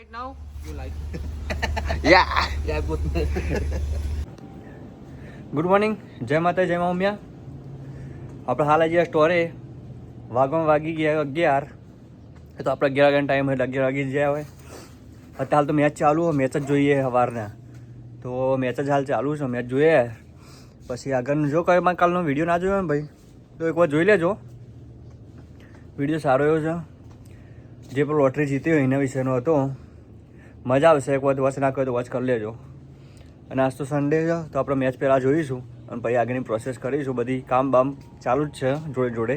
right now? You like? Yeah. Yeah, good. Good morning જય માતા જય મા ઉમિયા આપણે હાલ આજે સ્ટોરે વાગવામાં વાગી ગયા અગિયાર એ તો આપણે અગિયાર વાગ્યાનો ટાઈમ હોય અગિયાર વાગી ગયા હોય. અત્યારે હાલ તો મેચ ચાલુ હોય મેચ જ જોઈએ સવારના તો મેચ જ હાલ ચાલુ છે મેચ જોઈએ. પછી આગળનું જો કઈ કાલનો વીડિયો ના જોયો ને ભાઈ તો એકવાર જોઈ લેજો. વીડિયો સારો એવો છે. જે પણ લોટરી જીતી હોય એના વિશેનો હતો. મજા આવશે એક વખત વોચ ના કર્યો તો વોચ કરી લેજો. અને આજ તો સન્ડે છે, તો આપણે મેચ પહેલાં જોઈશું અને પછી આગળની પ્રોસેસ કરીશું. બધી કામ બામ ચાલુ જ છે, જોડે જોડે.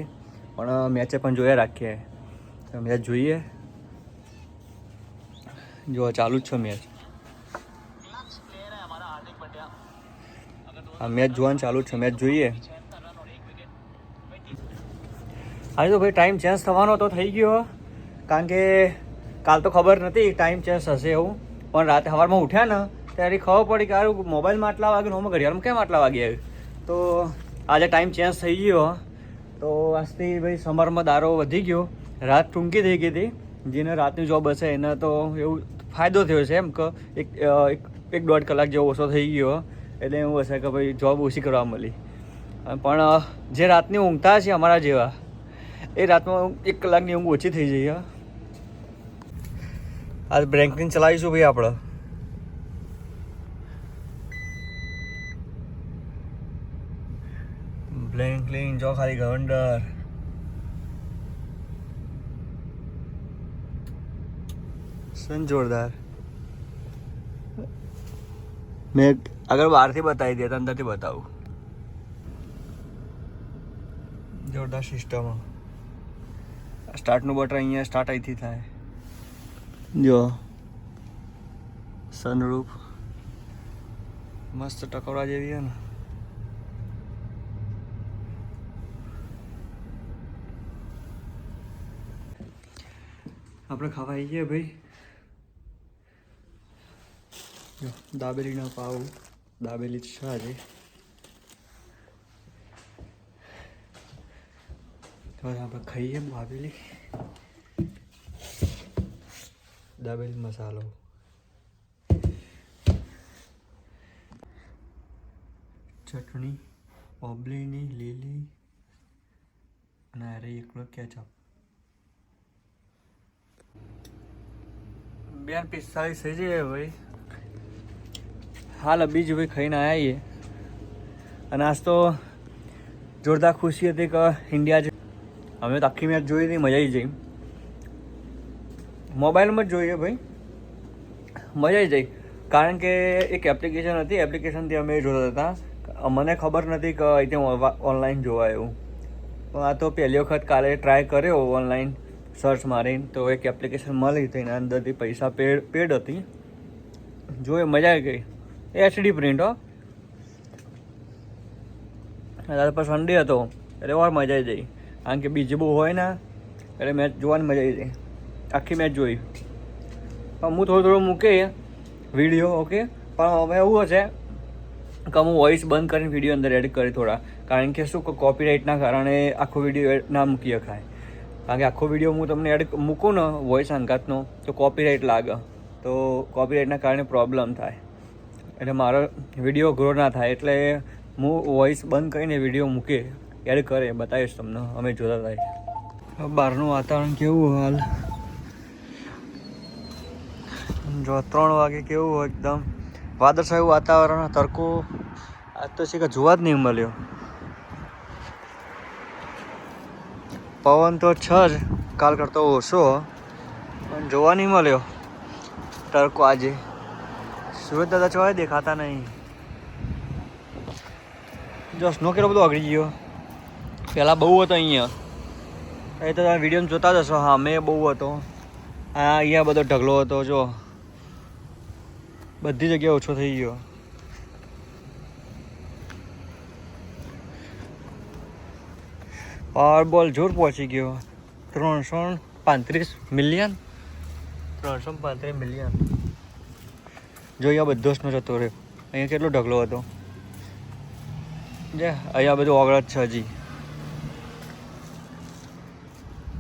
પણ મેચે પણ જોયા રાખીએ. મેચ જોઈએ. જો, ચાલુ જ છે મેચ આ મેચ જોવાનું ચાલુ છે મેચ જોઈએ. આજે તો ભાઈ ટાઈમ ચેન્જ થવાનો તો થઈ ગયો, કારણ કે કાલ તો ખબર નથી ટાઈમ ચેન્જ થશે એવું. પણ રાતે સવારમાં ઉઠ્યા ને, ત્યારે ખબર પડી કે આરું મોબાઈલમાં આટલા વાગે ને હોમાં ઘડિયાળમાં કેમ આટલા વાગે આવ્યું? તો આજે ટાઈમ ચેન્જ થઈ ગયો તો આજથી ભાઈ સમરમાં દારો વધી ગયો. રાત ટૂંકી થઈ ગઈ હતી, જેને રાતની જોબ હશે, એને તો એવું ફાયદો થયો છે એમ કે એક એક દોઢ કલાક જેવો ઓછો થઈ ગયો એટલે એવું હશે કે ભાઈ જોબ ઓછી કરવા મળી. પણ જે રાતની ઊંઘતા છે અમારા જેવા, એ રાતમાં એક કલાકની ઊંઘ ઓછી થઈ જઈ હા. આજ બ્રેન્કિંગ ચલાવીશું ભાઈ આપણે. બ્લેન્કલિંગ જો ખાલી ગવંડર સન જોરદાર? મેં આગળ બહારથી બતાવી દે, અંદરથી બતાવું. જોરદાર સિસ્ટમ સ્ટાર્ટનું બટન અહીંયા સ્ટાર્ટ અહીંથી થાય. જો સનરૂપ મસ્ત ટકોરા જેવી છે ને. આપણે ખાવા આવી ભાઈ. જો, દાબેલીના પાવ દાબેલી છા છે આપણે ખાઈએ દાબેલી દાબેલી મસાલો ચટણી ઓબલીની લીલી અને અરે એકલો કેચઅપ બેન પિસ્તાલીસ થઈ જાય ભાઈ હાલ બીજું ભાઈ ખાઈને આવ્યા અને આજ તો જોરદાર ખુશી હતી કે ઇન્ડિયા જ અમે તો આખી મેચ જોઈ હતી મજા આવી જઈ મોબાઈલમાં જ જોઈએ ભાઈ. મજા આવી જઈ કારણ કે એક એપ્લિકેશન હતી એપ્લિકેશનથી અમે જોતા હતા. મને ખબર નથી કે અહીં ઓનલાઈન જોવા એવું પણ આ તો પહેલી વખત કાલે ટ્રાય કર્યો ઓનલાઈન સર્ચ મારીને. તો એક એપ્લિકેશન મળી તો એના અંદરથી પૈસા પેડ પેડ હતી. જોઈએ મજા આવી ગઈ. એચડી પ્રિન્ટ હો. તારે પર સન્ડે હતો. એટલે ઓર મજા આવી જઈ કારણ કે બીજી બહુ હોય ને, એટલે મેચ જોવાની મજા આવી જાય. આખી મેચ જોઈ. પણ હું થોડું થોડું મૂકે વીડિયો ઓકે પણ હવે એવું હશે કે હું વોઇસ બંધ કરીને વીડિયો અંદર એડ કરી થોડા. કારણ કે શું કોપીરાઇટના કારણે આખો વીડિયો ના મૂકી શકાય. કારણ કે આખો વીડિયો હું તમને એડ મૂકું ને વોઇસ અંગાતનો તો કોપીરાઇટ લાગે. તો કોપીરાઇટના કારણે પ્રોબ્લેમ થાય. એટલે મારો વીડિયો ગ્રો ના થાય. એટલે હું વોઇસ બંધ કરીને વીડિયો મૂકે એડ કરે, બતાવીશ તમને, અમે જોતા થાય. બહારનું વાતાવરણ કેવું હાલ? જો ત્રણ વાગે કેવું એકદમ. વાદળછાયું વાતાવરણ, તડકો. આજ તો છે કે જોવા જ નહીં મળ્યો. પવન તો છે જ, કાલ કરતો ઓછો, પણ જોવા નહીં મળ્યો. તડકો આજે. સુરત દાદા ચોય દેખાતા નહીં. જો સ્નો કેટલો બધો અગડી ગયો. પહેલાં બહુ હતો અહીંયા. એ તો તમે વીડિયો જોતા જ હશો. હા, મેં બહુ હતો. આ અહીંયા બધો ઢગલો હતો, જો. બધી જગ્યાએ ઓછો થઈ ગયો. પાવર બોલ જોર પહોંચી ગયો. ત્રણસો પાંત્રીસ મિલિયન ત્રણસો પાંત્રીસ મિલિયન જો અહીંયા બધો સ્નો જતો રહ્યો. અહીંયા કેટલો ઢગલો હતો. જે, અહીંયા બધું ઓગળ જ છે હજી.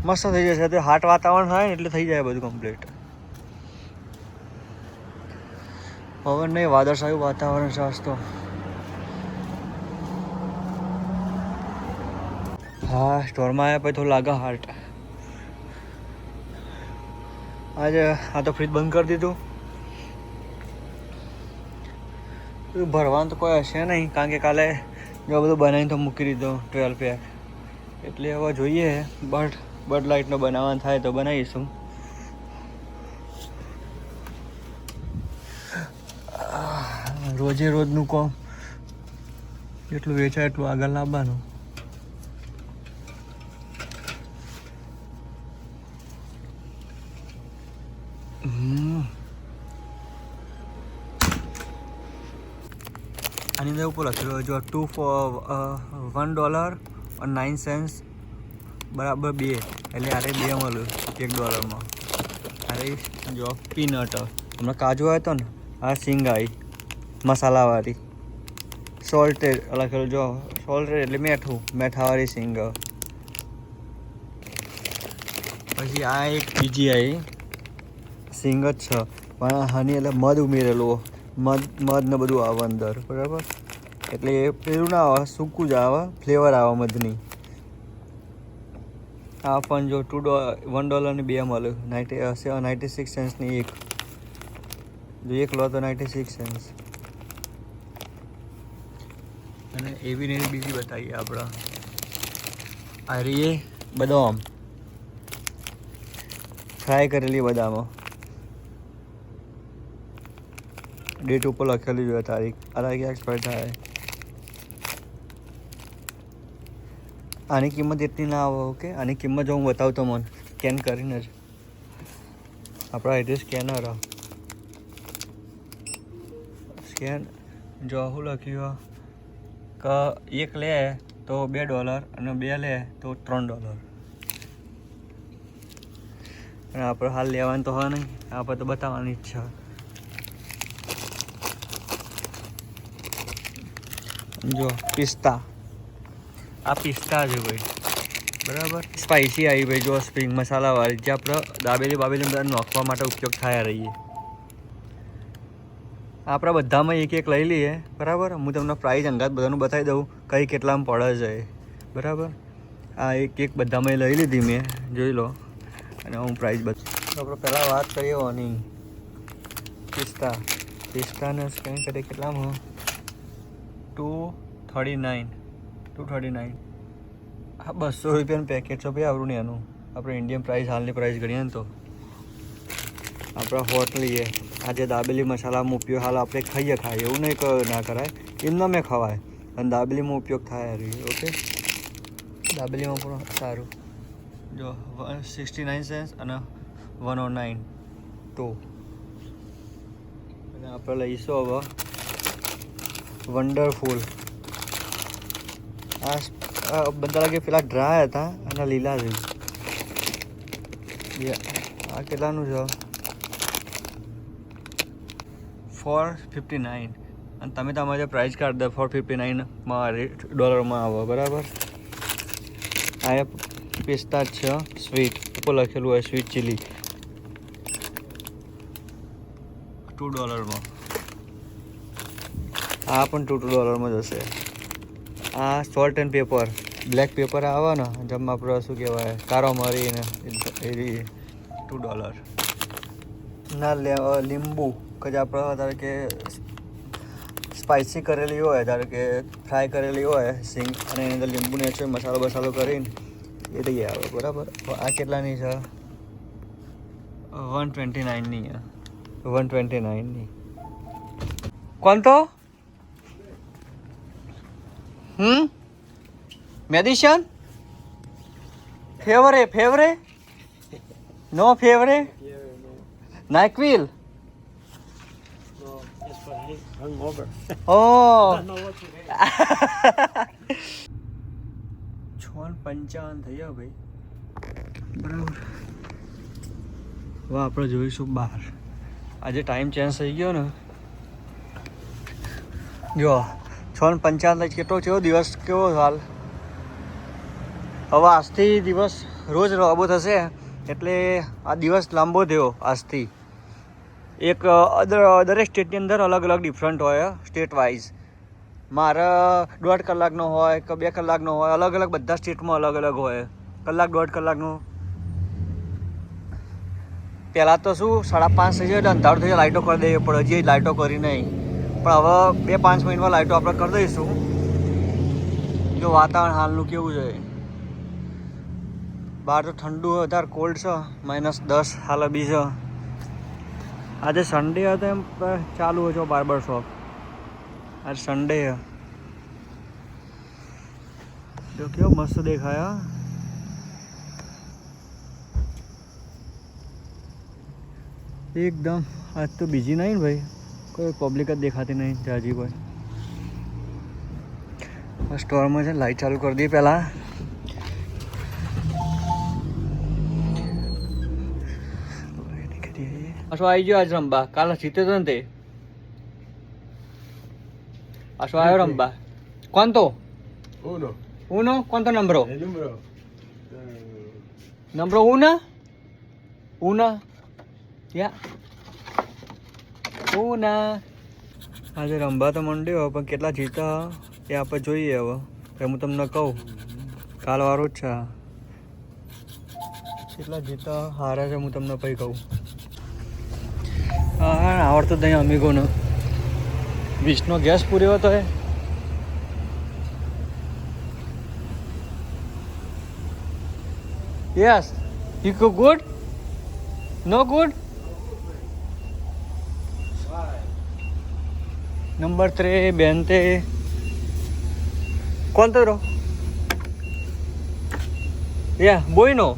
મસ્ત થઈ જશે. તો હાટ વાતાવરણ થાય ને એટલે થઈ જાય બધું કમ્પ્લીટ પવન નહીં વાદળછાયું વાતાવરણ છે આજ તો. હા, સ્ટોરમાં આવ્યા પછી થોડું લાગે હાર્ટ આજે આ તો ફ્રીજ બંધ કરી દીધું. ભરવાનું તો કોઈ હશે નહીં, કારણ કે કાલે જો બધું બનાવીને તો મૂકી દીધો ટ્વેલ્વ પેક એટલે હવે જોઈએ બટ બટ લાઇટનો બનાવવાનું થાય તો બનાવીશું. રોજે રોજનું કોમ. જેટલું વેચાય એટલું આગળ લાવવાનું. આની અંદર ઉપર લખેલું જો two four one dollar nine cents બરાબર બે. એટલે આરે બે મળ્યું એક ડોલરમાં અરે જો પીનટ હમણાં કાજુ આવ્યો હતો ને, આ સિંગ આવી. મસાલાવાળી. સોલ્ટેડ લખેલું જો સોલ્ટેડ એટલે મેઠું, મેઠાવાળી સિંગ. પછી આ એક બીજી આવી સિંગ જ છે. પણ હની એટલે મધ ઉમેરેલું મધ મધ ને બધું આવે અંદર, બરાબર? એટલે એ પેલું ના આવે, સૂકું જ આવે, ફ્લેવર આવે મધની. આ પણ જો ટુ ડો વન ડોલરની બે મળે. નાઇન્ટી નાઇન્ટી સિક્સ સેન્સની એક. જો એક લો તો નાઇન્ટી સિક્સ સેન્સ અને એવી ને બીજી બતાવીએ આપણા. આ રીએ બદામ. ફ્રાય કરેલી બદામો. ડેટ ઉપર લખેલી જોઈએ તારીખ. અઢાર તારીખે એક્સપાયર થાય? આની કિંમત એટલી ના આવે ઓકે? આની કિંમત જો હું બતાવતો મને. સ્કેન કરીને જ. આપણા એડ્રેસ સ્કેનર સ્કેન જો શું લખ્યું કે એક લે તો બે ડોલર અને બે લે તો ત્રણ ડોલર. અને આપણે હાલ લેવાનું તો હોય નહીં, આપણે તો બતાવવાની ઈચ્છા જો, પિસ્તા. આ પિસ્તા છે ભાઈ. બરાબર? સ્પાઇસી આવી ભાઈ, જો સ્પ્રિંગ મસાલાવાળી જે આપણે દાબેલી બાબેલી બધા નાખવા માટે ઉપયોગ થયા રહીએ. આપણા બધામાં એક એક લઈ લઈએ. બરાબર? હું તમને પ્રાઇસ અંગાત બધાનું બતાવી દઉં. કઈ કેટલામાં પડે છે. બરાબર? આ એક એક બધામાં લઈ લીધી મેં. જોઈ લો. અને હું પ્રાઇસ બતા આપણે પહેલાં વાત કરીએ ઓની. પિસ્તા. પિસ્તાને સ્કેન કરીએ. કેટલામાં? Two thirty nine two thirty nine હા બસો રૂપિયાનું પેકેટ છે ભાઈ આવડું ને એનું. આપણે ઇન્ડિયન પ્રાઇસ હાલની પ્રાઇસ ગણીએ ને તો. આપણે હોટલીએ આજે દાબેલી મસાલામાં ઉપયોગ હાલ આપણે ખાઈએ ખાઈએ, એવું નહીં ના કરાય. એમનો મેં ખવાય. અને દાબેલીમાં ઉપયોગ થાય રહી ઓકે? દાબેલીમાં પણ સારું. જો, વન સિક્સટી નાઇન સેન્સ અને વન ઓ નાઇન. ટુ અને આપણે લઈશું હવે વન્ડરફુલ. આ બધા લાગે પેલા ડ્રાય હતા અને લીલા બે- આ કેટલાનું છે? Four fifty nine. અને તમે તમારે પ્રાઇસ કાર્ડ ફોર ફિફ્ટી નાઇનમાં ડોલરમાં આવો, બરાબર? આ પિસ્તા છે, સ્વીટ. ઉપર લખેલું હોય સ્વીટ ચીલી. ટુ ડોલરમાં. આ પણ ટુ ટુ ડોલરમાં જશે આ salt and pepper. Black pepper આવે ને જમવા આપણે શું કહેવાય, કારો મરીને, એ ટુ ડોલર. ના લીંબુ. કે જે આપણે ધારો કે સ્પાઇસી કરેલી હોય ધારો કે ફ્રાય કરેલી હોય સિંગ અને એની અંદર લીંબુ નેચર મસાલો બસાલો કરીને એ લઈ આવે બરાબર? આ કેટલાની છે? વન ટ્વેન્ટી નાઇનની વન ટ્વેન્ટી નાઇનની કોણ તો? હમ? Medicine flavour flavour? No flavour? NyQuil No, it's for hang- hungover. Oh I know what you mean. છ ને પંચાવન થયા ભાઈ. બરાબર. હવે આપણે જોઈશું બહાર આજે ટાઈમ ચેન્જ થઈ ગયો ને. જો છ ને પંચાવન થઈ કેટલો થયો? દિવસ કેવો હાલ? હવે આજથી દિવસ રોજ લાંબો થશે. એટલે આ દિવસ લાંબો થયો આજથી. એક અદર, દરેક સ્ટેટની અંદર અલગ અલગ ડિફરન્ટ હોય સ્ટેટ વાઇઝ મારે દોઢ કલાકનો હોય કે બે કલાકનો હોય, અલગ અલગ બધા સ્ટેટમાં અલગ અલગ હોય. કલાક, દોઢ કલાકનો. પહેલાં તો શું, સાડા પાંચ થઈ જાય અંધારું થઈ જાય લાઇટો કરી દઈએ, પણ હજી લાઇટો કરી નહીં. પણ હવે બે પાંચ મિનિટમાં લાઇટો આપણે કરી દઈશું. જો વાતાવરણ હાલનું કેવું છે. બહાર તો ઠંડુ, વધારે કોલ્ડ છે. માઇનસ દસ, હાલ બી છે. આજે સન્ડે હતો એમ ચાલુ ચાલુ છો બાર્બર શોપ આજે સન્ડે જો કેવો મસ્ત દેખાયા એકદમ, આજ તો બીજી નહીં ભાઈ. કોઈ પબ્લિક જ દેખાતી નહીં જાજી આ સ્ટોરમાં છે લાઈટ ચાલુ કરી દઈએ પહેલાં. આશો આવી ગયો આજ રમવા કાલે જીતે તો ને તે? આશો આવ્યો રમવા કોણ તો? Uno. ઉનો? કોણ તો નંબરો? El નંબરો. ઉના? ઉના. યા. ઉના. આજે રમવા તો મંડ્યો પણ કેટલા જીતા? એ આપણે જોઈએ હવે. તો હું તમને કહું. કાલ વારો જ છે. કેટલા જીતા? હારા છે હું તમને પછી કહું. હા આવડતું નહીં અમીગોનો વીસનો ગેસ પૂર્યો હતો એ Yes. You cook good? No good? Number three, Bente. ¿Cuánto duró? Yeah, bueno.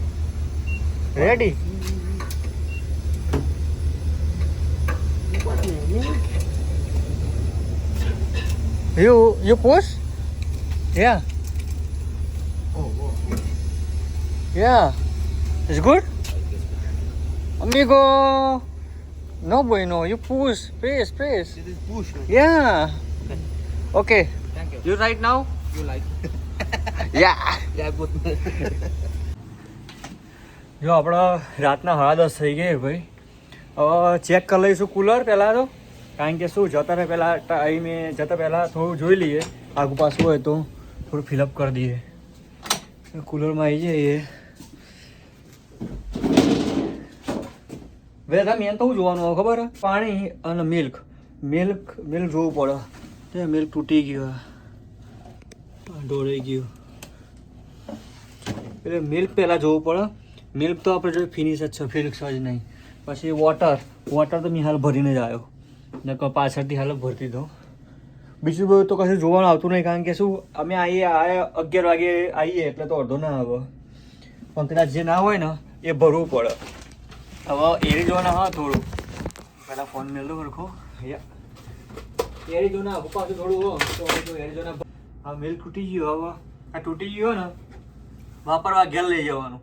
Ready? You you push? Yeah. Oh, wow. Yeah. It's good? Amigo. No bueno. You push. Please, please. It is push. Yeah. Okay. Thank you. You right now? You like? Yeah. Yeah, good. જો આપણા રાતના સાડા દસ થઈ ગઈ ભાઈ હવે check કરી લઈશું કુલર પહેલાં તો કારણ કે શું, જતા પહેલાં ટાઈમે જતા પહેલાં થોડું જોઈ લઈએ. આગુ પાછું હોય તો થોડું ફિલઅપ કરી દઈએ. કુલરમાં આવી જઈએ. વેદા મેન તો શું જોવાનું હોય ખબર? હે? પાણી અને મિલ્ક મિલ્ક મિલ્ક જોવું પડે. તે મિલ્ક તૂટી ગયું. ઢોળાઈ ગયું. એટલે મિલ્ક પહેલાં જોવું પડે. મિલ્ક તો આપણે જો ફિનિશ જ છે ફિનિશ જ નહીં. પછી વોટર વોટર તો મેં હાલ ભરીને જ આવ્યો. નકર પાછળથી હાલ ભરતી દઉં. બીજું બધું તો કશું જોવાનું આવતું નહીં, કારણ કે શું, અમે આવીએ અગિયાર વાગે આવીએ એટલે તો અડધો ના આવે. પણ કદાચ જે ના હોય ને, એ ભરવું પડે. હવે એરી જોવાના હા થોડું. પહેલાં ફોન મેળવો સરખો. એરી જોના પાછું થોડું હો, તો એરી જોના હા મિલ્ક તૂટી ગયું હવે. આ તૂટી ગયું ને, વાપરવા ઘેર લઈ જવાનું.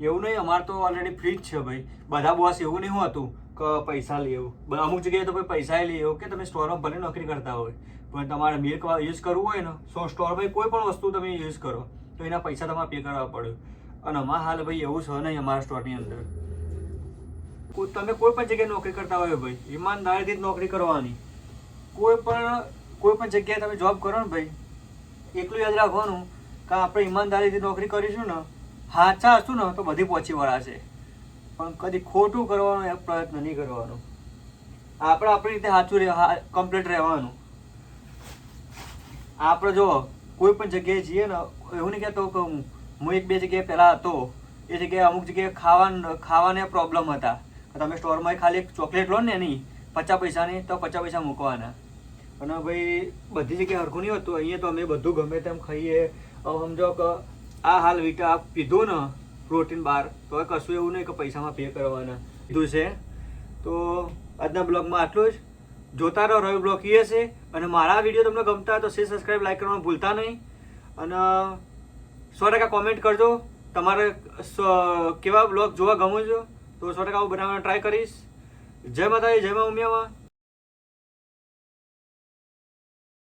એવું નહીં, અમારે તો ઓલરેડી ફ્રી જ છે ભાઈ. બધા બોસ એવું નહીં હોતું. કે પૈસા લેવું અમુક જગ્યાએ તો ભાઈ પૈસા લે એવું કે તમે સ્ટોરમાં ભલે નોકરી કરતા હોય, પણ તમારે મિલ્ક યુઝ કરવું હોય ને, સો સ્ટોરમાં કોઈ પણ વસ્તુ તમે યુઝ કરો, તો એના પૈસા તમારે પે કરવા પડે. અને અમારા હાલ ભાઈ એવું છે નહીં અમારા સ્ટોરની અંદર. તમે કોઈ પણ જગ્યાએ નોકરી કરતા હોય ભાઈ, ઈમાનદારીથી જ નોકરી કરવાની. કોઈ પણ કોઈ પણ જગ્યાએ તમે જોબ કરો ને ભાઈ એટલું યાદ રાખવાનું કે આપણે ઈમાનદારીથી નોકરી કરીશું ને સાચા હશું ને, તો બધી પહોંચી વળાશે. પણ કદી ખોટું કરવાનો એ પ્રયત્ન નહીં કરવાનો. આપણે આપણી રીતે સાચું રહેવા કમ્પ્લીટ રહેવાનું. આપણે જો કોઈ પણ જગ્યાએ જઈએ ને, એવું નહીં કહેતો કે હું હું એક બે જગ્યાએ પહેલાં હતો. એ જગ્યાએ અમુક જગ્યાએ ખાવા ખાવાને પ્રોબ્લેમ હતા. તમે સ્ટોરમાં ખાલી એક ચોકલેટ લો ને એની, પચાસ પૈસાની, તો પચાસ પૈસા મૂકવાના. અને ભાઈ, બધી જગ્યાએ હરખું નહીં હોતું. અહીંયા તો અમે બધું ગમે તેમ ખાઈએ. સમજો કે આ હાલ વિટા પીધું ને પ્રોટીન બાર. તો કશું એવું નહીં કે પૈસામાં પે કરવાના. કીધું છે. તો આજના બ્લોગમાં આટલું જ. જોતા રહો રવિ બ્લોગ એ છે અને મારા વીડિયો તમને ગમતા તો શેર સબસ્ક્રાઈબ લાઈક કરવાનું ભૂલતા નહીં. અને સો ટકા કોમેન્ટ કરજો. તમારે કેવા બ્લોગ જોવા ગમો છો તો સો ટકા હું બનાવવાનો ટ્રાય કરીશ. જય માતાજી, જય મા ઉમિયામાં.